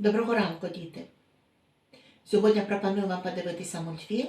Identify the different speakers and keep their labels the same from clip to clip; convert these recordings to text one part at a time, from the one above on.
Speaker 1: Доброго ранку, діти! Сьогодні пропоную вам подивитися мультфільм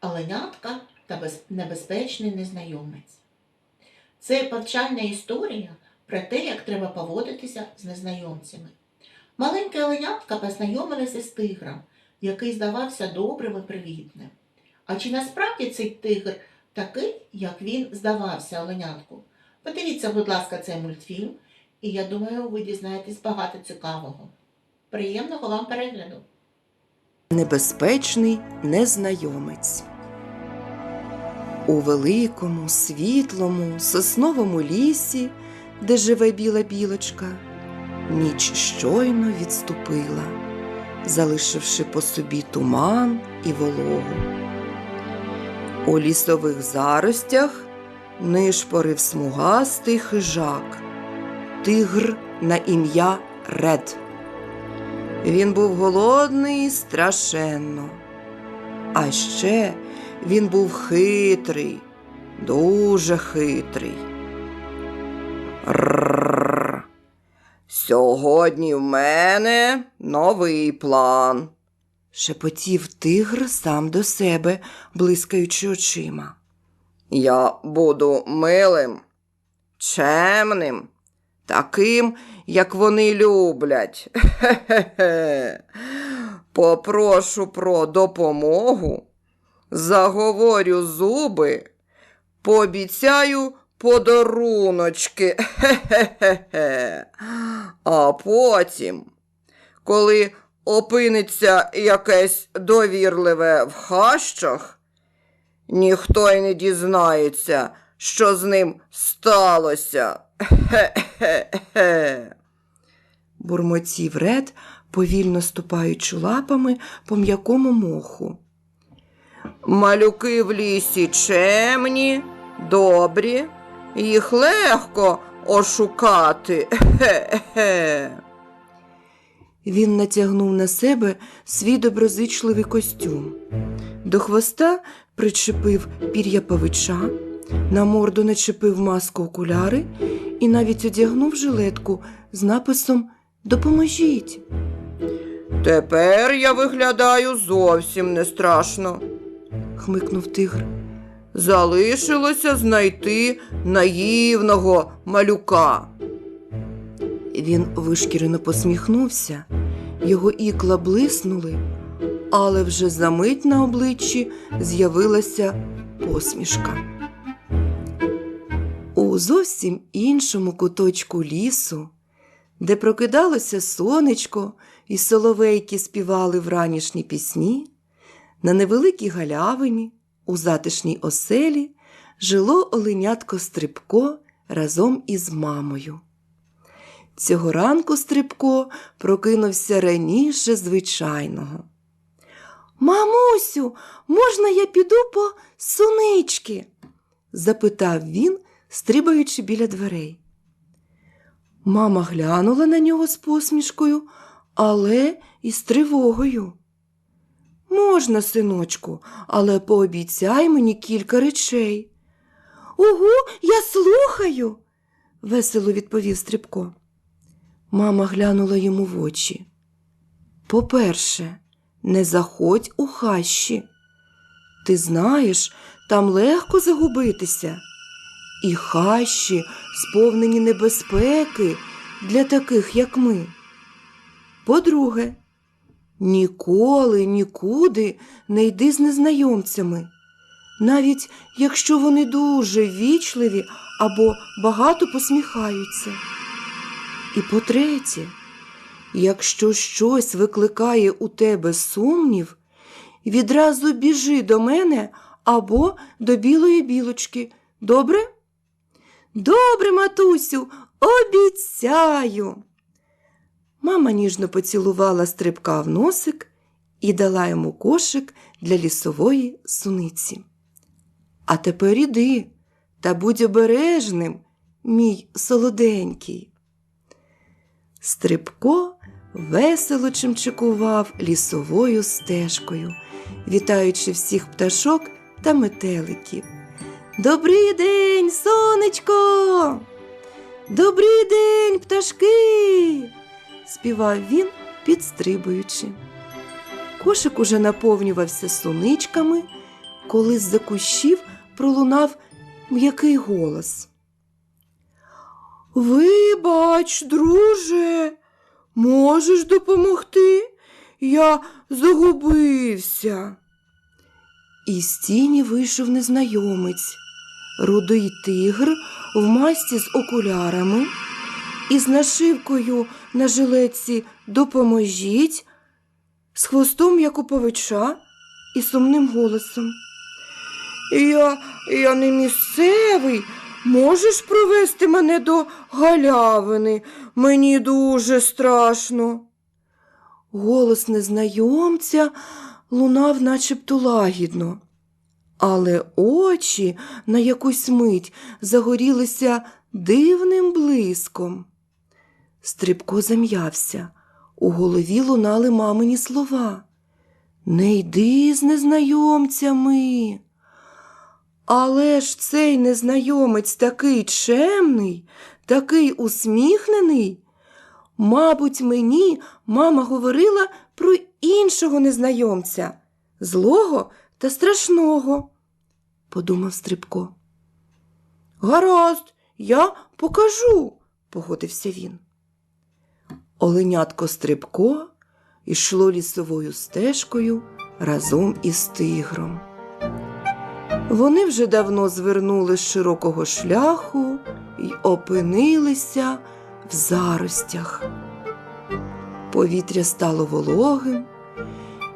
Speaker 1: Оленятка та небезпечний незнайомець. Це повчальна історія про те, як треба поводитися з незнайомцями. Маленьке оленятка познайомилася з тигром, який здавався добрим і привітним. А чи насправді цей тигр такий, як він здавався оленятку? Подивіться, будь ласка, цей мультфільм, і я думаю, ви дізнаєтесь багато цікавого. Приємного вам перегляду!
Speaker 2: Небезпечний незнайомець. У великому, світлому, сосновому лісі, де живе біла білочка, ніч щойно відступила, залишивши по собі туман і вологу. У лісових заростях нишпорив смугастий хижак, тигр на ім'я Ред. Він був голодний страшенно. А ще він був хитрий, дуже хитрий. Рррр. Сьогодні в мене новий план. шепотів тигр сам до себе, блискаючи очима. Я буду милим, чемним, таким, як вони люблять. Хе-хе-хе. Попрошу про допомогу, заговорю зуби, пообіцяю подаруночки. Хе-хе-хе. А потім, коли опиниться якесь довірливе в хащах, ніхто й не дізнається, що з ним сталося. Хе-хе-хе. Бурмотів Ред, повільно ступаючи лапами по м'якому моху. Малюки в лісі чемні, добрі, їх легко ошукати. Хе-хе. Він натягнув на себе свій доброзичливий костюм. До хвоста причепив пір'я павича, на морду начепив маску окуляри і навіть одягнув жилетку з написом Допоможіть. Тепер я виглядаю зовсім не страшно, хмикнув тигр. Залишилося знайти наївного малюка. Він вишкірено посміхнувся, його ікла блиснули, але вже за мить на обличчі з'явилася посмішка. У зовсім іншому куточку лісу, де прокидалося сонечко і соловейки співали вранішні пісні, на невеликій галявині, у затишній оселі, жило оленятко Стрибко разом із мамою. Цього ранку Стрибко прокинувся раніше звичайного. Мамусю, можна я піду по сунички? запитав він, стрибаючи біля дверей. Мама глянула на нього з посмішкою, але і з тривогою. Можна, синочку, але пообіцяй мені кілька речей. Угу, я слухаю, весело відповів Стрибко. Мама глянула йому в очі. По-перше, не заходь у хащі. Ти знаєш, там легко загубитися. І хащі сповнені небезпеки для таких, як ми. По-друге, ніколи нікуди не йди з незнайомцями, навіть якщо вони дуже вічливі або багато посміхаються. І по-третє, якщо щось викликає у тебе сумнів, відразу біжи до мене або до білої білочки. Добре? Добре, матусю, обіцяю. Мама ніжно поцілувала стрибка в носик і дала йому кошик для лісової суниці. А тепер іди та будь обережним, мій солоденький. Стрибко весело чимчикував лісовою стежкою, вітаючи всіх пташок та метеликів. Добрий день, сонечко! Добрий день, пташки! співав він, підстрибуючи. Кошик уже наповнювався суничками, коли з-за кущів пролунав м'який голос. Вибач, друже, можеш допомогти? Я загубився. Із тіні вийшов незнайомець, рудий тигр в масті з окулярами, із нашивкою на жилетці Допоможіть, з хвостом Якуповича і сумним голосом. Я, я не місцевий. Можеш провести мене до галявини? Мені дуже страшно. Голос незнайомця лунав начебто лагідно, але очі на якусь мить загорілися дивним блиском. Стрибко зам'явся. У голові лунали мамині слова. Не йди з незнайомцями. Але ж цей незнайомець такий чемний, такий усміхнений. Мабуть, мені мама говорила про іншого незнайомця, злого та страшного, подумав Стрибко. Гаразд, я покажу, погодився він. Оленятко Стрибко йшло лісовою стежкою разом із тигром. Вони вже давно звернули з широкого шляху й опинилися в заростях. Повітря стало вологим,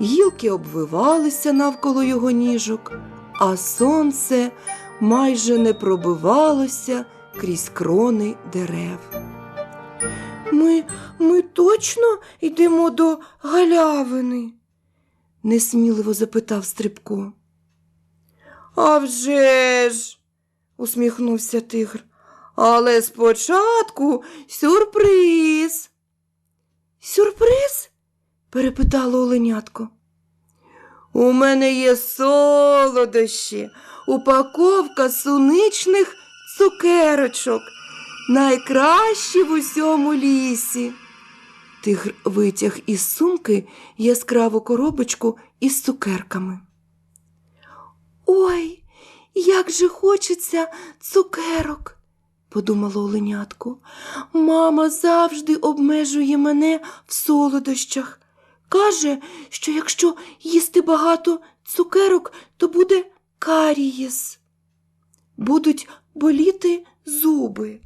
Speaker 2: гілки обвивалися навколо його ніжок, а сонце майже не пробивалося крізь крони дерев. Ми, ми точно йдемо до галявини? несміливо запитав Стрибко. «А вже ж!» – усміхнувся тигр. Але спочатку сюрприз. Сюрприз? перепитало оленятко. У мене є солодощі, упаковка суничних цукерочок, найкращі в усьому лісі. Тигр витяг із сумки яскраву коробочку із цукерками. Ой, як же хочеться цукерок, подумало оленятко. Мама завжди обмежує мене в солодощах. Каже, що якщо їсти багато цукерок, то буде карієс. Будуть боліти зуби.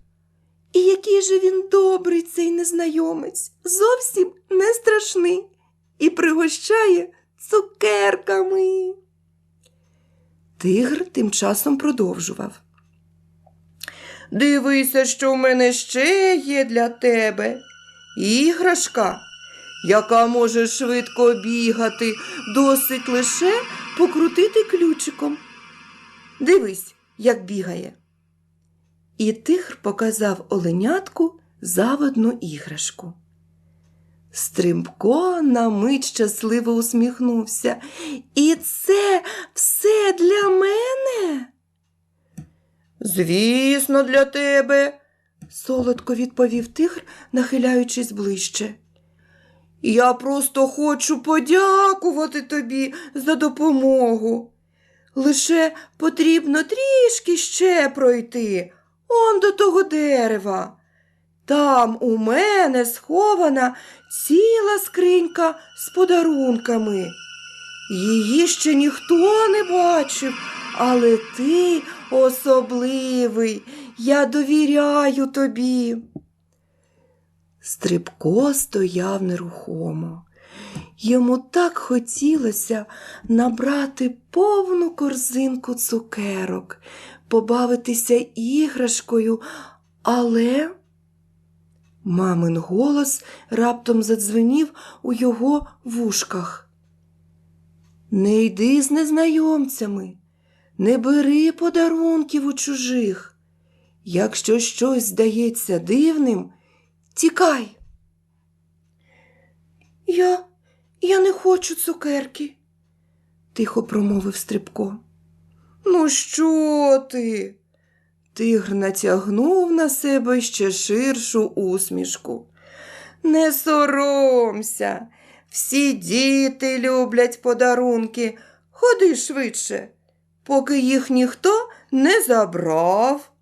Speaker 2: І який же він добрий, цей незнайомець, зовсім не страшний і пригощає цукерками. Тигр тим часом продовжував. Дивися, що в мене ще є для тебе. Іграшка, яка може швидко бігати, досить лише покрутити ключиком. Дивись, як бігає. І тигр показав оленятку заводну іграшку. Стримко на мить щасливо усміхнувся. І це все для мене? Звісно, для тебе, солодко відповів тигр, нахиляючись ближче. Я просто хочу подякувати тобі за допомогу. Лише потрібно трішки ще пройти, он до того дерева. Там у мене схована ціла скринька з подарунками. Її ще ніхто не бачив, але ти особливий. Я довіряю тобі. Стрибко стояв нерухомо. Йому так хотілося набрати повну корзинку цукерок, побавитися іграшкою, але. Мамин голос раптом задзвенів у його вушках. Не йди з незнайомцями, не бери подарунків у чужих. Якщо щось здається дивним, тікай. Я, я не хочу цукерки, тихо промовив Стрибко. Ну, що ти? Тигр натягнув на себе ще ширшу усмішку. Не соромся. Всі діти люблять подарунки. Ходи швидше, поки їх ніхто не забрав.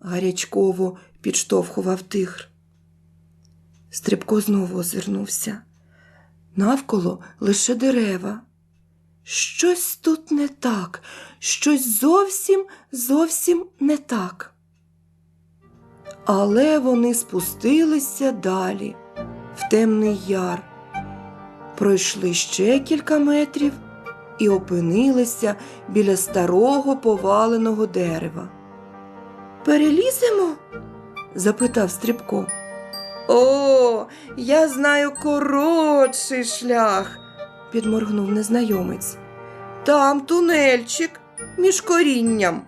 Speaker 2: Гарячково підштовхував тигр. Стрибко знову озирнувся. Навколо лише дерева. Щось тут не так, щось зовсім, зовсім не так. Але вони спустилися далі, в темний яр, пройшли ще кілька метрів і опинилися біля старого поваленого дерева. Переліземо? запитав Стрибко. О, я знаю коротший шлях, підморгнув незнайомець. Там тунельчик між корінням.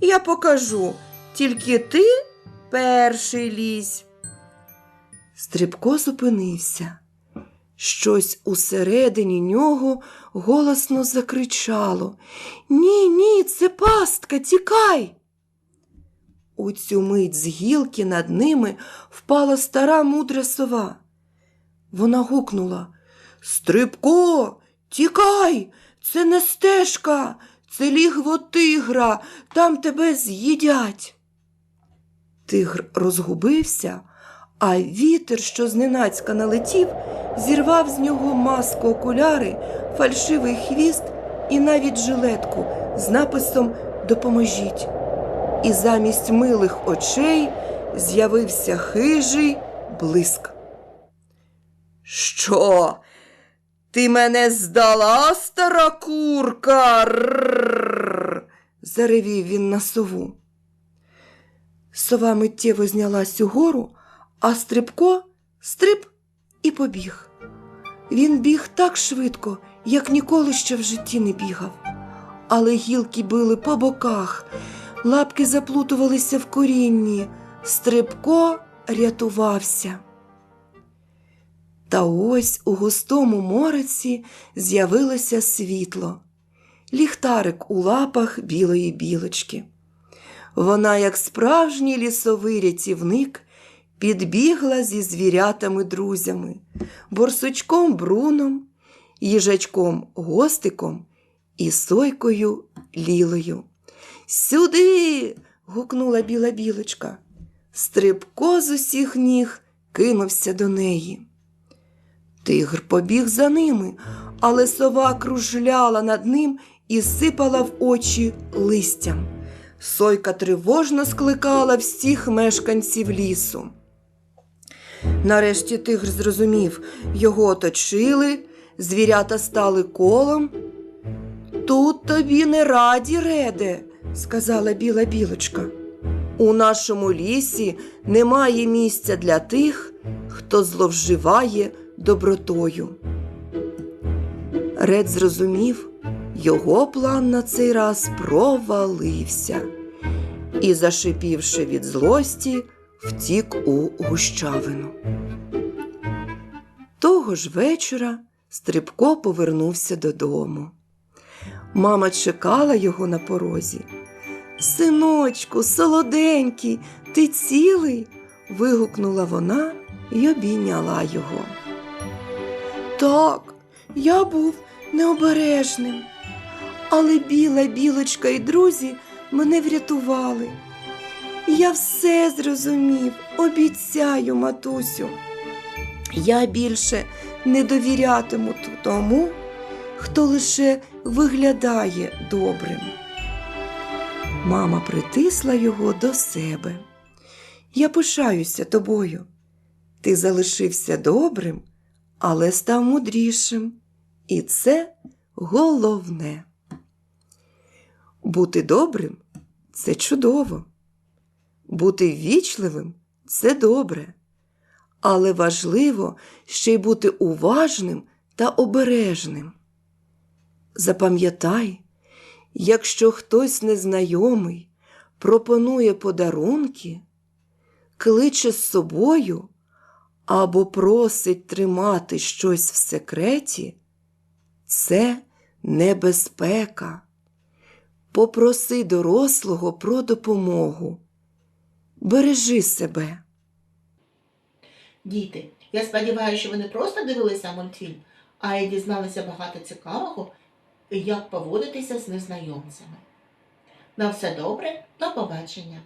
Speaker 2: Я покажу, тільки ти перший лізь. Стрибко зупинився. Щось усередині нього голосно закричало Ні, ні, це пастка, тікай. У цю мить з гілки над ними впала стара мудра сова. Вона гукнула Стрибко, тікай, це не стежка, це лігво тигра, там тебе з'їдять. Тигр розгубився, а вітер, що зненацька налетів, зірвав з нього маску окуляри, фальшивий хвіст і навіть жилетку з написом Допоможіть. І замість милих очей з'явився хижий блиск. Що? Ти мене здала, стара курка? Заревів він на сову. Сова миттєво знялась угору, а стрибко стриб і побіг. Він біг так швидко, як ніколи ще в житті не бігав. Але гілки били по боках, лапки заплутувалися в корінні, стрибко рятувався. Та ось у густому мореці з'явилося світло, ліхтарик у лапах білої білочки. Вона, як справжній лісовий рятівник, підбігла зі звірятами-друзями, борсучком Бруном, їжачком Гостиком і сойкою Лілою. Сюди. гукнула біла білочка. Стрибко з усіх ніг кинувся до неї. Тигр побіг за ними, але сова кружляла над ним і сипала в очі листям. Сойка тривожно скликала всіх мешканців лісу. Нарешті тигр зрозумів, його оточили, звірята стали колом. Тут тобі не раді, реде, сказала біла білочка. У нашому лісі немає місця для тих, хто зловживає добротою. Ред зрозумів, його план на цей раз провалився і, зашипівши від злості, втік у гущавину. Того ж вечора Стрибко повернувся додому. Мама чекала його на порозі. Синочку, солоденький, ти цілий? вигукнула вона і обійняла його. Так, я був необережним, але біла білочка і друзі мене врятували. Я все зрозумів, обіцяю, матусю. Я більше не довірятиму тому, хто лише виглядає добрим. Мама притисла його до себе. Я пишаюся тобою. Ти залишився добрим, але став мудрішим. І це головне. Бути добрим це чудово. Бути ввічливим це добре. Але важливо ще й бути уважним та обережним. Запам'ятай, якщо хтось незнайомий пропонує подарунки, кличе з собою або просить тримати щось в секреті, це небезпека. Попроси дорослого про допомогу. Бережи себе.
Speaker 1: Діти, Я сподіваюся, що ви не просто дивилися мультфільм, а й дізналися багато цікавого, як поводитися з незнайомцями. На все добре, до побачення!